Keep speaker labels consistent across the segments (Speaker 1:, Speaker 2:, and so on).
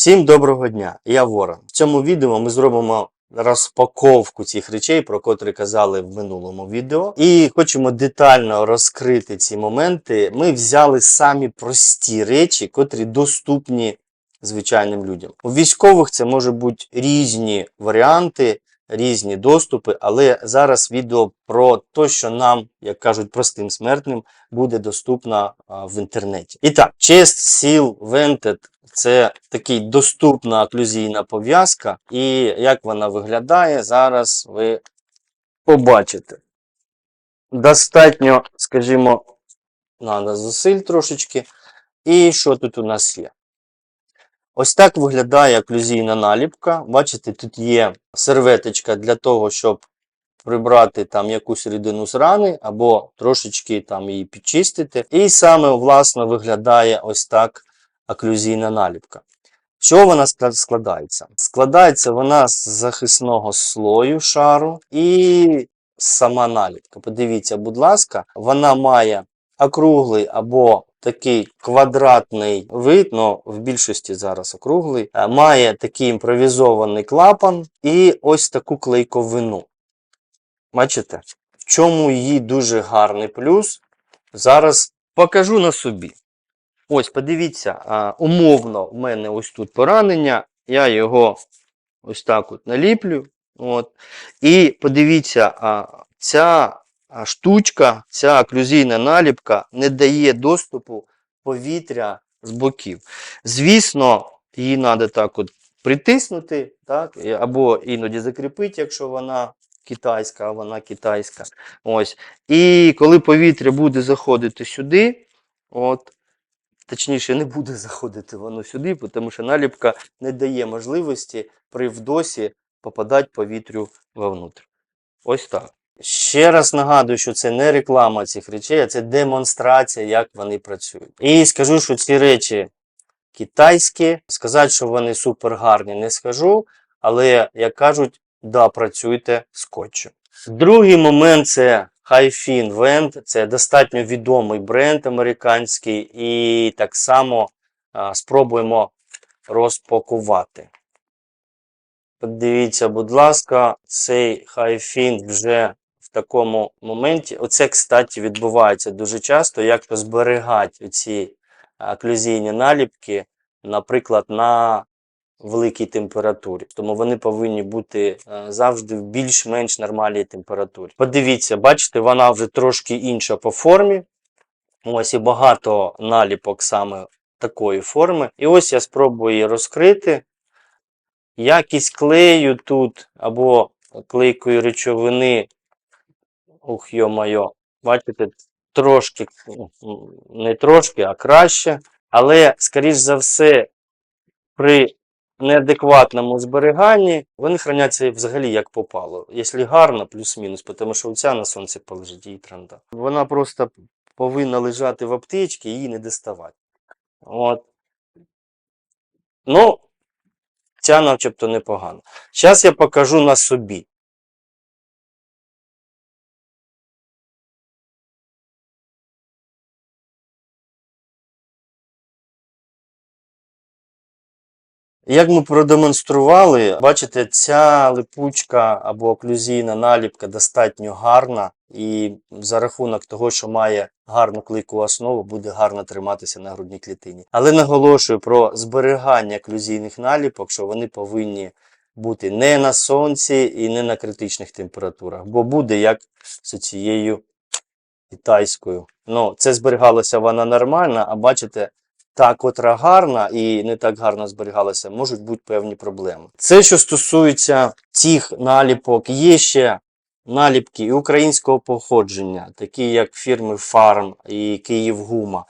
Speaker 1: Всім доброго дня! Я Ворон. В цьому відео ми зробимо розпаковку цих речей, про котрі казали в минулому відео. І хочемо детально розкрити ці моменти. Ми взяли самі прості речі, котрі доступні звичайним людям. У військових це можуть бути різні варіанти, різні доступи, але зараз відео про те, що нам, як кажуть, простим смертним, буде доступно в інтернеті. І так, Chest Seal Vented це такий доступна оклюзійна пов'язка, і як вона виглядає, зараз ви побачите. Достатньо, скажімо, надо зусиль трошечки. І що тут у нас є? Ось так виглядає оклюзійна наліпка. Бачите, тут є серветочка для того, щоб прибрати там якусь рідину з рани, або трошечки там її підчистити. І саме, власне, виглядає ось так оклюзійна наліпка. Що вона складається? Складається вона з захисного слою шару і сама наліпка. Подивіться, будь ласка, вона має округлий або такий квадратний вид, ну в більшості зараз округлий, е, має такий імпровізований клапан і ось таку клейковину. Бачите? В чому її дуже гарний плюс? Зараз покажу на собі. Ось, подивіться, умовно, в мене ось тут поранення, я його ось так от наліплю. От. І подивіться, ця а, штучка, ця оклюзійна наліпка не дає доступу повітря з боків. Звісно, її треба так от притиснути, так, або іноді закріпити, якщо вона китайська, а вона китайська. Ось. І коли повітря буде заходити сюди, от, точніше, не буде заходити воно сюди, тому що наліпка не дає можливості при вдосі попадати повітрю вовнутрь. Ось так. Ще раз нагадую, що це не реклама цих речей, а це демонстрація, як вони працюють. І скажу, що ці речі китайські. Сказати, що вони супер гарні, не скажу, але, як кажуть, да, працюйте скотчем. Другий момент це Hi-Fin Vent. Це достатньо відомий бренд американський, і так само а, спробуємо розпакувати. Подивіться, будь ласка, цей Hi-Fin вже такому моменті. Оце, кстати, відбувається дуже часто, як зберігати ці оклюзійні наліпки, наприклад, на великій температурі. Тому вони повинні бути е, завжди в більш-менш нормальній температурі. Подивіться, бачите, вона вже трошки інша по формі. Ось і багато наліпок саме такої форми. І ось я спробую її розкрити. Якість клею тут або клейкої речовини. Ух, йо-моє, бачите, трошки, не трошки, а краще. Але, скоріш за все, при неадекватному зберіганні вони храняться взагалі як попало. Якщо гарно, плюс-мінус, тому що оця на сонці полежить її тренда. Вона просто повинна лежати в аптечці і її не доставати. От. Ну, ця начебто непогана. Зараз я покажу на собі. Як ми продемонстрували, бачите, ця липучка або оклюзійна наліпка достатньо гарна, і за рахунок того, що має гарну клейку основу, буде гарно триматися на грудній клітині. Але наголошую про зберігання оклюзійних наліпок, що вони повинні бути не на сонці і не на критичних температурах, бо буде як з цією китайською. Ну, це зберігалося вона нормально, а бачите, та, котра гарна і не так гарно зберігалася, можуть бути певні проблеми. Це, що стосується цих наліпок, є ще наліпки українського походження, такі як фірми Farm і Київгума.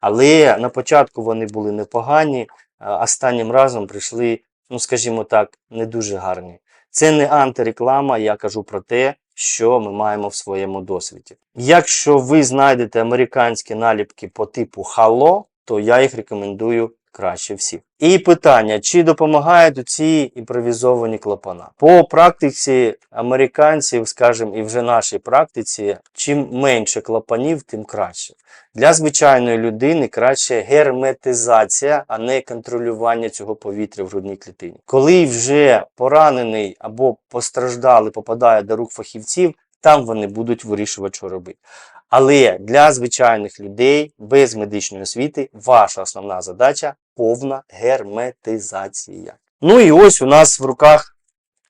Speaker 1: Але на початку вони були непогані, останнім разом прийшли, ну скажімо так, не дуже гарні. Це не антиреклама, я кажу про те, що ми маємо в своєму досвіді. Якщо ви знайдете американські наліпки по типу Halo, то я їх рекомендую краще всіх. І питання, чи допомагають ці імпровізовані клапана? По практиці американців, скажімо, і вже нашій практиці, чим менше клапанів, тим краще. Для звичайної людини краще герметизація, а не контролювання цього повітря в грудній клітині. Коли вже поранений або постраждалий попадає до рук фахівців, там вони будуть вирішувати, що робити. Але для звичайних людей без медичної освіти ваша основна задача повна герметизація. Ну і ось у нас в руках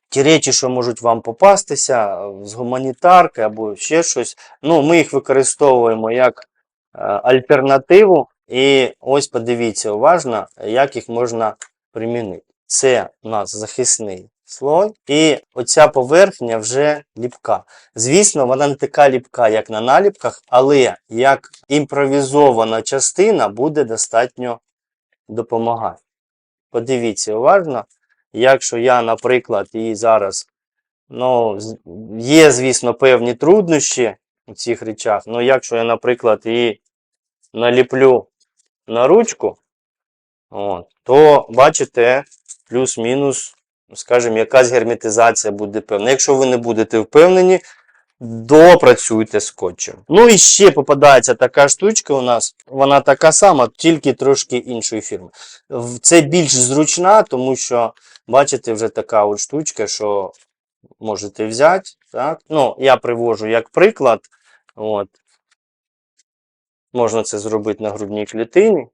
Speaker 1: ті речі, що можуть вам попастися з гуманітарки або ще щось. Ну, ми їх використовуємо як е, альтернативу. І ось подивіться уважно, як їх можна примінити. Це у нас захисний слой, і оця поверхня вже ліпка. Звісно, вона не така ліпка, як на наліпках, але як імпровізована частина буде достатньо допомагати. Подивіться уважно, якщо я, наприклад, її зараз, ну, є, звісно, певні труднощі у цих речах, але якщо я, наприклад, її наліплю на ручку, от, то бачите, плюс-мінус, скажімо, якась герметизація буде певна. Якщо ви не будете впевнені, допрацюйте скотчем. Ну і ще попадається така штучка у нас. Вона така сама, тільки трошки іншої фірми. Це більш зручна, тому що, бачите, вже така от штучка, що можете взяти. Так? Ну, я привожу як приклад. От. Можна це зробити на грудній клітині.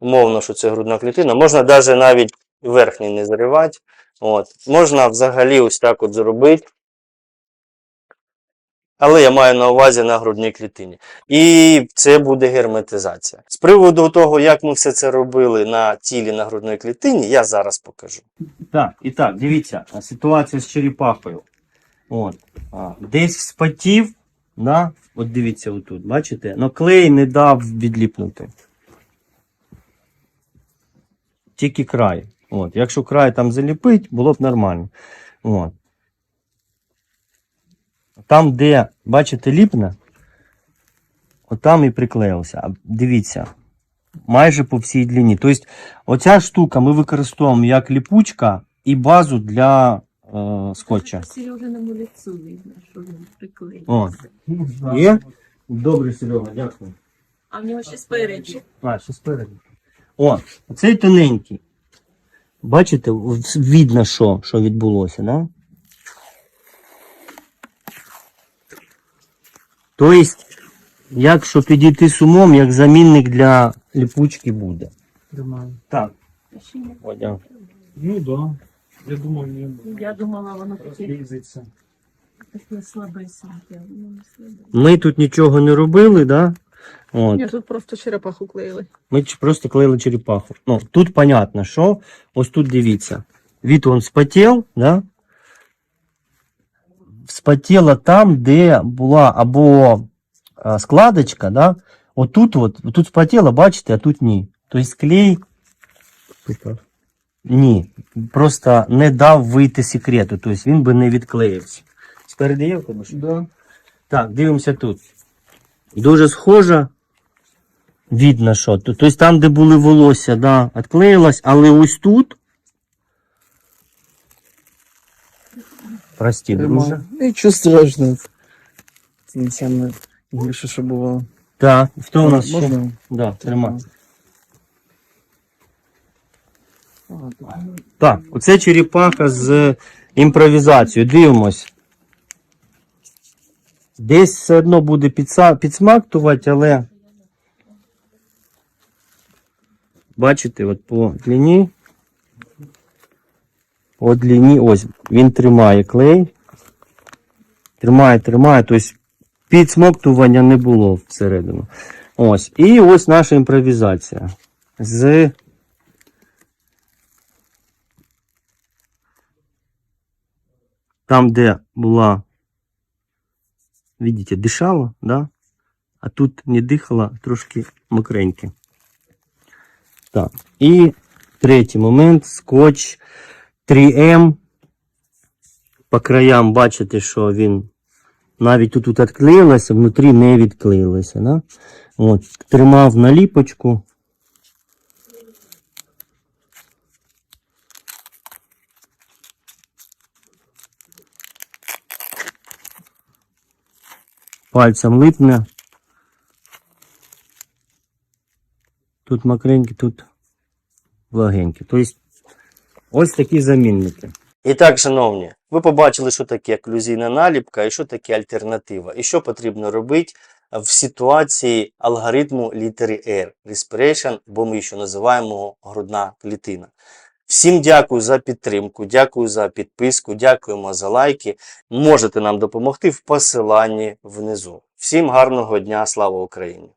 Speaker 1: Умовно, що це грудна клітина. Можна навіть навіть верхній не заривати. От. Можна взагалі ось так от зробити. Але я маю на увазі на грудній клітині. І це буде герметизація. З приводу того, як ми все це робили на тілі на грудної клітині, я зараз покажу.
Speaker 2: Так, і так, дивіться, ситуація з черепахою. От, десь вспотів, да? от дивіться отут, бачите? Но клей не дав відліпнути. Тільки край. От, якщо край там заліпить, було б нормально. От. Там, де, бачите, ліпне, от там і приклеївся. Дивіться, майже по всій длині. Тобто, оця штука ми використовуємо як ліпучка і базу для е, скотча.
Speaker 3: Сережиному лицу видно, що він приклеїв.
Speaker 2: О, є? Добре, Серега, дякую.
Speaker 3: А в нього ще спереді.
Speaker 2: А, ще спереду. О, цей тоненький. Бачите, видно, що, що відбулося, да? Тобто, якщо підійти з умом, як замінник для ліпучки буде. Так, о, дякую.
Speaker 4: Ну да. Я думаю, не
Speaker 3: Я думала, воно таке,
Speaker 4: лізеться.
Speaker 3: таке слабе.
Speaker 2: Ми тут нічого не робили, да? От.
Speaker 5: Ні, тут просто черепаху клеїли.
Speaker 2: Ми просто клеїли черепаху. Ну, тут понятно, що ось тут дивіться. Від он спотів, да? Спотіла там, де була або складочка, да? Отут от, тут спотіло, бачите, а тут ні. Тобто клей ні, просто не дав вийти секрету, тобто він би не відклеївся. Спереду є?
Speaker 4: Да.
Speaker 2: Так, дивимося тут. Дуже схоже. Видно, що. тут. Тобто там, де були волосся, да, відклеїлось, але ось тут. Прості, друже.
Speaker 4: Нічого страшного. Не саме гірше, що бувало.
Speaker 2: Так, хто у нас ще?
Speaker 4: Можна?
Speaker 2: Да, тримай. Так, оце черепаха з імпровізацією. Дивимось. Десь все одно буде підсмактувати, але. Бачите, от по длині. По длині, ось, він тримає клей. Тримає, тримає, тобто підсмоктування не було всередину. Ось. І ось наша імпровізація. З там, де була, видите, дышало, да? а тут не дихала, трошки мокреньке. Так. І третій момент, скотч 3М. По краям бачите, що він навіть тут, відклеїлося, внутрі не відклеїлося. Да? От, тримав наліпочку. Пальцем липне. Тут мокренький, тут влагенький. Тобто ось такі замінники.
Speaker 1: І так, шановні, ви побачили, що таке оклюзійна наліпка і що таке альтернатива, і що потрібно робити в ситуації алгоритму літери R, respiration, бо ми ще називаємо грудна клітина. Всім дякую за підтримку, дякую за підписку, дякуємо за лайки. Можете нам допомогти в посиланні внизу. Всім гарного дня, слава Україні!